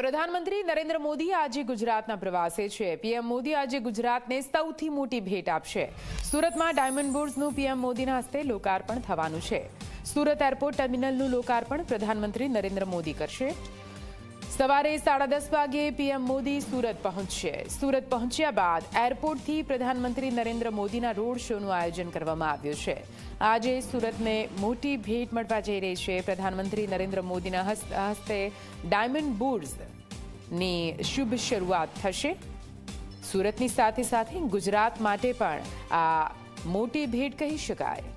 પ્રધાનમંત્રી નરેન્દ્ર મોદી આજે ગુજરાતના પ્રવાસે છે. પીએમ મોદી આજે ગુજરાતને સૌથી મોટી ભેટ આપશે. સુરતમાં ડાયમંડ બોર્ડ્સનું પીએમ મોદીના હસ્તે લોકાર્પણ થવાનું છે. સુરત એરપોર્ટ ટર્મિનલનું લોકાર્પણ પ્રધાનમંત્રી નરેન્દ્ર મોદી કરશે. સવારે સાડા દસ વાગ્યે પીએમ મોદી સુરત પહોંચશે. સુરત પહોંચ્યા બાદ એરપોર્ટથી પ્રધાનમંત્રી નરેન્દ્ર મોદીના રોડ શોનું આયોજન કરવામાં આવ્યું છે. આજે સુરતને મોટી ભેટ મળવા જઈ રહી છે. પ્રધાનમંત્રી નરેન્દ્ર મોદીના હસ્તે ડાયમંડ બુર્સની શુભ શરૂઆત થશે. સુરતની સાથે સાથે ગુજરાત માટે પણ આ મોટી ભેટ કહી શકાય.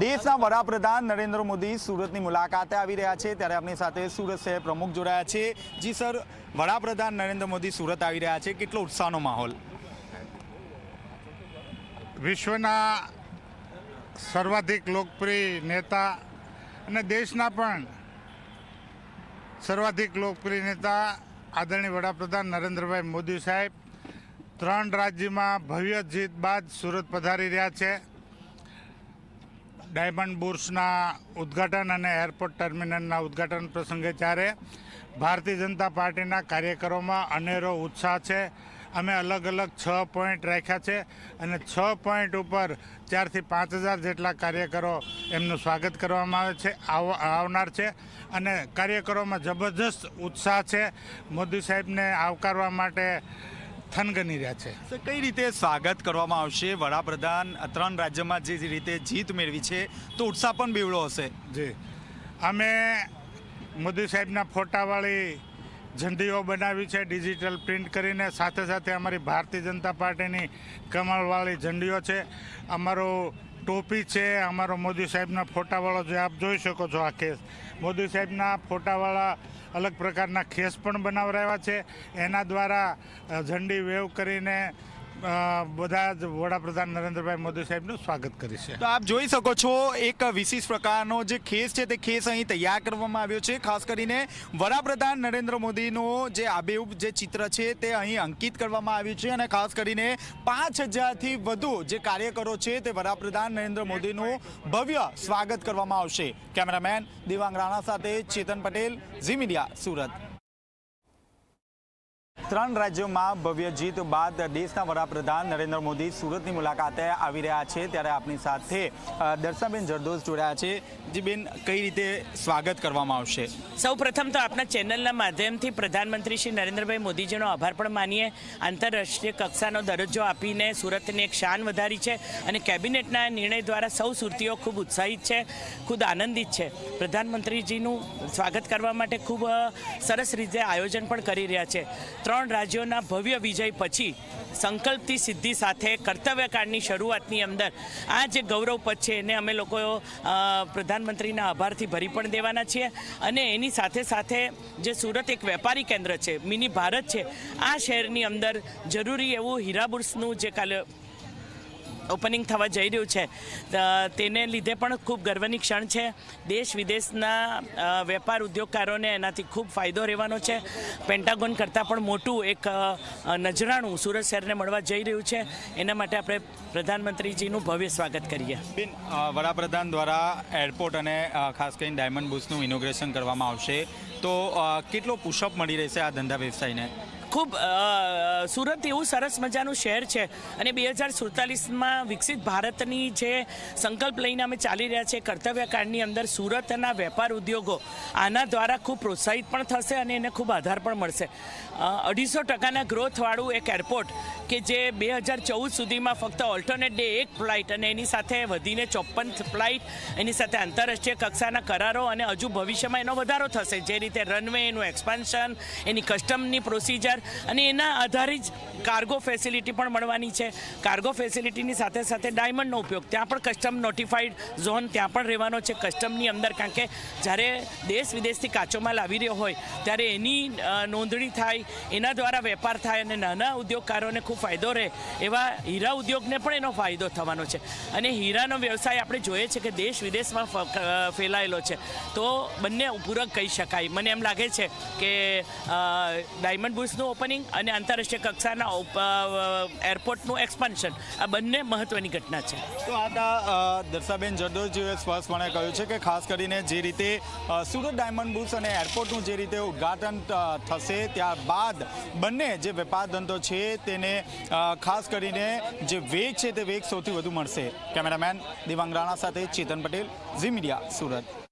દેશના વડાપ્રધાન નરેન્દ્ર મોદી સુરતની મુલાકાતે આવી રહ્યા છે. ત્યારે આપણી સાથે સુરત શહેર પ્રમુખ જોડાયા છે. જી સર, વડાપ્રધાન નરેન્દ્ર મોદી સુરત આવી રહ્યા છે. કેટલો ઉત્સાહનો માહોલ? વિશ્વના સર્વાધિક લોકપ્રિય નેતા અને દેશના પણ સર્વાધિક લોકપ્રિય નેતા આદરણીય વડાપ્રધાન નરેન્દ્રભાઈ મોદી સાહેબ ત્રણ રાજ્યમાં ભવ્ય જીત બાદ સુરત પધારી રહ્યા છે. ડાયમંડ બુર્સના ઉદ્ઘાટન અને એરપોર્ટ ટર્મિનલના ઉદ્ઘાટન પ્રસંગે ત્યારે ભારતીય જનતા પાર્ટીના કાર્યકરોમાં અનેરો ઉત્સાહ છે. અમે અલગ અલગ છ પોઈન્ટ રાખ્યા છે અને છ પોઈન્ટ ઉપર ચારથી પાંચ હજાર જેટલા કાર્યકરો એમનું સ્વાગત કરવામાં આવે છે, આવ- આવનાર છે અને કાર્યકરોમાં જબરજસ્ત ઉત્સાહ છે. મોદી સાહેબને આવકારવા માટે થનગની રહ્યા છે. કઈ રીતે સ્વાગત કરવામાં આવશે? વડાપ્રધાન ત્રણ રાજ્યમાં જે રીતે જીત મેળવી છે તો ઉત્સાહ પણ બેવડો હશે. જી. અમે મોદી સાહેબના ફોટાવાળી ઝંડીઓ બનાવી છે ડિજિટલ પ્રિન્ટ કરીને. સાથે સાથે અમારી ભારતીય જનતા પાર્ટીની કમળવાળી ઝંડીઓ છે. અમારો ટોપી છે અમારો મોદી સાહેબના ફોટાવાળો જે આપ જોઈ શકો છો આ કેસ. મોદી સાહેબના ફોટાવાળા અલગ પ્રકારના ખેસ પણ બનાવરાવ્યા છે. એના દ્વારા ઝંડી વેવ કરીને બધા જ વડાપ્રધાન નરેન્દ્રભાઈ મોદી સાહેબનું સ્વાગત કરી છે તો આપ જોઈ શકો છો એક વિશિષ્ટ પ્રકારનો જે ખેસ છે તે ખેસ અહીં તૈયાર કરવામાં આવ્યો છે. ખાસ કરીને વડાપ્રધાન નરેન્દ્ર મોદીનો જે આબેહૂબ જે ચિત્ર છે તે અહીં અંકિત કરવામાં આવ્યું છે અને ખાસ કરીને પાંચ હજારથી વધુ જે કાર્યકરો છે તે વડાપ્રધાન નરેન્દ્ર મોદીનું ભવ્ય સ્વાગત કરવામાં આવશે. કેમેરામેન દિવાંગ રાણા સાથે ચેતન પટેલ, ઝી મીડિયા, સુરત. ત્રણ રાજ્યોમાં ભવ્ય જીત બાદ દેશના વડાપ્રધાન નરેન્દ્ર મોદી સુરતની મુલાકાતે આવી રહ્યા છે ત્યારે આપણી સાથે દર્શાબેન જરદોસ જોડાયા છે. જી બેન, કઈ રીતે સ્વાગત કરવામાં આવશે? સૌ તો આપણા ચેનલના માધ્યમથી પ્રધાનમંત્રી શ્રી નરેન્દ્રભાઈ મોદીજીનો આભાર પણ માનીએ. આંતરરાષ્ટ્રીય કક્ષાનો દરજ્જો આપીને સુરતની એક શાન વધારી છે અને કેબિનેટના નિર્ણય દ્વારા સૌ સુરતીઓ ખૂબ ઉત્સાહિત છે ખુદ આનંદિત છે. પ્રધાનમંત્રીજીનું સ્વાગત કરવા માટે ખૂબ સરસ રીતે આયોજન પણ કરી રહ્યા છે. ત્રણ રાજ્યોના ભવ્ય વિજય પછી સંકલ્પથી સિદ્ધિ સાથે કર્તવ્યકાળની શરૂઆતની અંદર આ જે ગૌરવ પદ છે, એને અમે લોકો પ્રધાનમંત્રીના આભારથી ભરી પણ દેવાના છીએ. અને એની સાથે સાથે જે સુરત એક વેપારી કેન્દ્ર છે, મિની ભારત છે, આ શહેરની અંદર જરૂરી એવું હીરાબુર્સનું જે કાલે ઓપનિંગ થવા જઈ રહ્યું છે. તેને લીધે પણ ખૂબ ગર્વની ક્ષણ છે. દેશ વિદેશના વેપાર ઉદ્યોગકારોને એનાથી ખૂબ ફાયદો રહેવાનો છે. પેન્ટાગોન કરતાં પણ મોટું એક નજરાણું સુરત શહેરને મળવા જઈ રહ્યું છે. એના માટે આપણે પ્રધાનમંત્રીજીનું ભવ્ય સ્વાગત કરીએ. બિન વડાપ્રધાન દ્વારા એરપોર્ટ અને ખાસ કરીને ડાયમંડ બુસનું ઇનોગ્રેશન કરવામાં આવશે. તો કેટલો પુશઅપ મળી રહેશે આ ધંધા વ્યવસાયને? ખૂબ સુરત એવું સરસ મજાનું શહેર છે અને બે હજાર સુડતાલીસમાં વિકસિત ભારતની જે સંકલ્પ લઈને અમે ચાલી રહ્યા છીએ કર્તવ્યકાળની અંદર સુરતના વેપાર ઉદ્યોગો આના દ્વારા ખૂબ પ્રોત્સાહિત પણ થશે અને એને ખૂબ આધાર પણ મળશે. અઢીસો ટકાના ગ્રોથવાળું એક એરપોર્ટ કે જે બે હજાર ચૌદ સુધીમાં ફક્ત ઓલ્ટરનેટ ડે એક ફ્લાઇટ અને એની સાથે વધીને ચોપન ફ્લાઇટ, એની સાથે આંતરરાષ્ટ્રીય કક્ષાના કરારો અને હજુ ભવિષ્યમાં એનો વધારો થશે. જે રીતે રનવે એનું એક્સપાન્શન એની કસ્ટમની પ્રોસિજર અને એના આધારે જ કાર્ગો ફેસિલિટી પણ મળવાની છે. કાર્ગો ફેસિલિટીની સાથે સાથે ડાયમંડનો ઉપયોગ, ત્યાં પણ કસ્ટમ નોટિફાઈડ ઝોન ત્યાં પણ રહેવાનો છે કસ્ટમની અંદર. કારણ કે જ્યારે દેશ વિદેશથી કાચો માલ આવી રહ્યો હોય, ત્યારે એની નોંધણી થાય, એના દ્વારા વેપાર થાય અને નાના ઉદ્યોગકારોને ખૂબ ફાયદો રહે, એવા હીરા ઉદ્યોગને પણ એનો ફાયદો થવાનો છે. અને હીરાનો વ્યવસાય આપણે જોઈએ છે કે દેશ વિદેશમાં ફેલાયેલો છે. તો બંને પૂરક કહી શકાય. મને એમ લાગે છે કે ડાયમંડ બુલ્સનું ઓપનિંગ અને આંતરરાષ્ટ્રીય કક્ષાના એરપોર્ટનું એક્સપાન્શન આ બંને મહત્વની ઘટના છે. તો આ દર્શાબેન જરદોજીએ સ્પષ્ટપણે કહ્યું છે કે ખાસ કરીને જે રીતે સુરત ડાયમંડ બુર્સ અને એરપોર્ટનું જે રીતે ઉદ્ઘાટન થશે ત્યારબાદ બંને જે વેપાર ધંધો છે તેને ખાસ કરીને જે વેગ છે તે વેગ સૌથી વધુ મળશે. કેમેરામેન દિવાંગ રાણા સાથે ચેતન પટેલ, ઝી મીડિયા, સુરત.